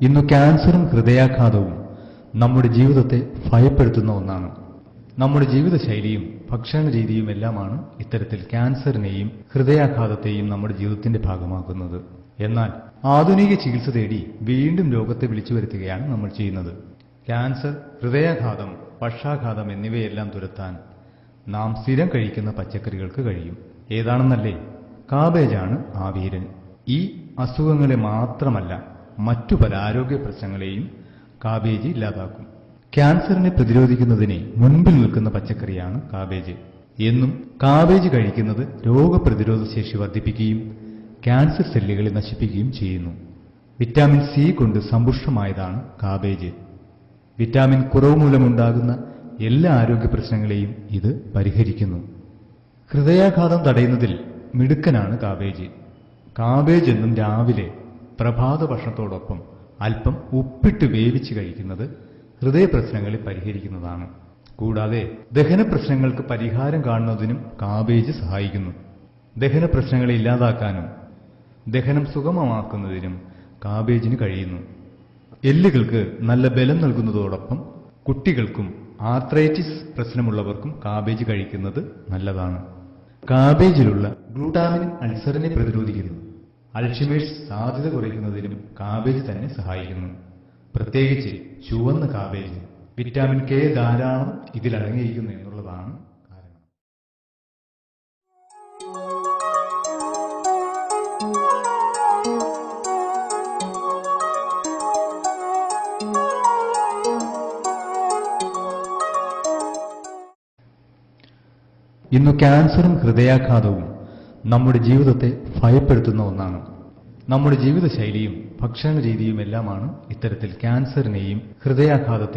ഇന്ന് ക്യാൻസറും ഹൃദയാഘാതവും നമ്മുടെ ജീവിതത്തെ ഭയപ്പെടുത്തുന്ന ഒന്നാണ്. നമ്മുടെ ജീവിതശൈലിയും ഭക്ഷണ രീതിയും എല്ലാമാണ് ഇത്തരത്തിൽ ക്യാൻസറിനെയും ഹൃദയാഘാതത്തെയും നമ്മുടെ ജീവിതത്തിന്റെ ഭാഗമാക്കുന്നത്. എന്നാൽ ആധുനിക ചികിത്സ തേടി വീണ്ടും രോഗത്തെ വിളിച്ചു വരുത്തുകയാണ് നമ്മൾ ചെയ്യുന്നത്. ക്യാൻസർ ഹൃദയാഘാതം പക്ഷാഘാതം എന്നിവയെല്ലാം തുരത്താൻ നാം സ്ഥിരം കഴിക്കുന്ന പച്ചക്കറികൾക്ക് കഴിയും. ഏതാണെന്നല്ലേ? കാബേജാണ് ആവീരൻ. വീരൻ ഈ അസുഖങ്ങളെ മാത്രമല്ല മറ്റു പല ആരോഗ്യ പ്രശ്നങ്ങളെയും കാബേജ് ഇല്ലാതാക്കും. ക്യാൻസറിനെ പ്രതിരോധിക്കുന്നതിന് മുൻപിൽ നിൽക്കുന്ന പച്ചക്കറിയാണ് കാബേജ്. എന്നും കാബേജ് കഴിക്കുന്നത് രോഗപ്രതിരോധ ശേഷി വർദ്ധിപ്പിക്കുകയും ക്യാൻസർ സെല്ലുകളെ നശിപ്പിക്കുകയും ചെയ്യുന്നു. വിറ്റാമിൻ സി കൊണ്ട് സമ്പുഷ്ടമായതാണ് കാബേജ്. വിറ്റാമിൻ കുറവ് മൂലമുണ്ടാകുന്ന എല്ലാ ആരോഗ്യ പ്രശ്നങ്ങളെയും ഇത് പരിഹരിക്കുന്നു. ഹൃദയാഘാതം തടയുന്നതിൽ മിടുക്കനാണ് കാബേജ്. കാബേജ് എന്നും രാവിലെ പ്രഭാത ഭക്ഷണത്തോടൊപ്പം അല്പം ഉപ്പിട്ട് വേവിച്ച് കഴിക്കുന്നത് ഹൃദയ പ്രശ്നങ്ങളെ പരിഹരിക്കുന്നതാണ്. കൂടാതെ ദഹന പ്രശ്നങ്ങൾക്ക് പരിഹാരം കാണുന്നതിനും കാബേജ് സഹായിക്കുന്നു. ദഹന പ്രശ്നങ്ങളെ ഇല്ലാതാക്കാനും ദഹനം സുഗമമാക്കുന്നതിനും കാബേജിന് കഴിയുന്നു. എല്ലുകൾക്ക് നല്ല ബലം നൽകുന്നതോടൊപ്പം കുട്ടികൾക്കും ആർത്രൈറ്റിസ് പ്രശ്നമുള്ളവർക്കും കാബേജ് കഴിക്കുന്നത് നല്ലതാണ്. കാബേജിലുള്ള ഗ്ലൂട്ടാമിൻ അൾസറിനെ പ്രതിരോധിക്കുന്നു. അൾഷിമേഴ്സ് സാധ്യത കുറയ്ക്കുന്നതിനും കാബേജ് തന്നെ സഹായിക്കുന്നു. പ്രത്യേകിച്ച് ചുവന്ന കാബേജ് വിറ്റാമിൻ കെ ധാരാളം ഇതിൽ അടങ്ങിയിരിക്കുന്നു എന്നുള്ളതാണ് കാരണം. ഇന്ന് ക്യാൻസറും ഹൃദയാഘാതവും നമ്മുടെ ജീവിതത്തെ ഭയപ്പെടുത്തുന്ന ഒന്നാണ്. നമ്മുടെ ജീവിതശൈലിയും ഭക്ഷണ രീതിയും എല്ലാമാണ് ഇത്തരത്തിൽ ക്യാൻസറിനെയും ഹൃദയാഘാതത്തെയും